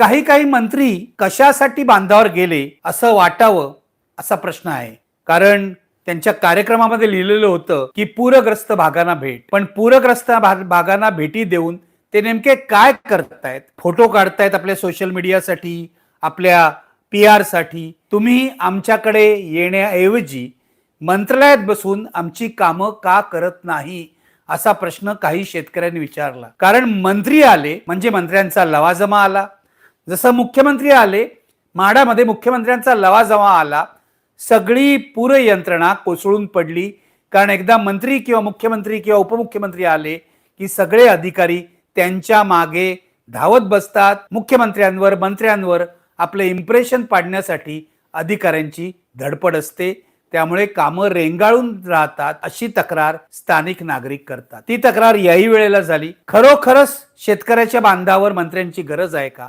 काही काही मंत्री कशासाठी बांधावर गेले असं वाटावं असा प्रश्न आहे. कारण त्यांच्या कार्यक्रमामध्ये लिहिलेलं होतं की पूरग्रस्त भागांना भेट. पण पूरग्रस्त भाग- भागांना भेटी देऊन ते नेमके काय करतायत? फोटो काढतायत आपल्या सोशल मीडियासाठी आपल्या पी आरसाठी तुम्ही आमच्याकडे येण्याऐवजी मंत्रालयात बसून आमची कामं का करत नाही असा प्रश्न काही शेतकऱ्यांनी विचारला. कारण मंत्री आले म्हणजे मंत्र्यांचा लवाजमा आला. जसं मुख्यमंत्री आले म्हाडामध्ये मुख्यमंत्र्यांचा लवाजमा आला सगळी पूर यंत्रणा कोसळून पडली. कारण एकदा मंत्री किंवा मुख्यमंत्री किंवा उपमुख्यमंत्री आले की सगळे अधिकारी त्यांच्या मागे धावत बसतात. मुख्यमंत्र्यांवर मंत्र्यांवर आपलं इम्प्रेशन पाडण्यासाठी अधिकाऱ्यांची धडपड असते. त्यामुळे कामं रेंगाळून राहतात अशी तक्रार स्थानिक नागरिक करतात. ती तक्रार याही वेळेला झाली. खरोखरच शेतकऱ्याच्या बांधावर मंत्र्यांची गरज आहे का?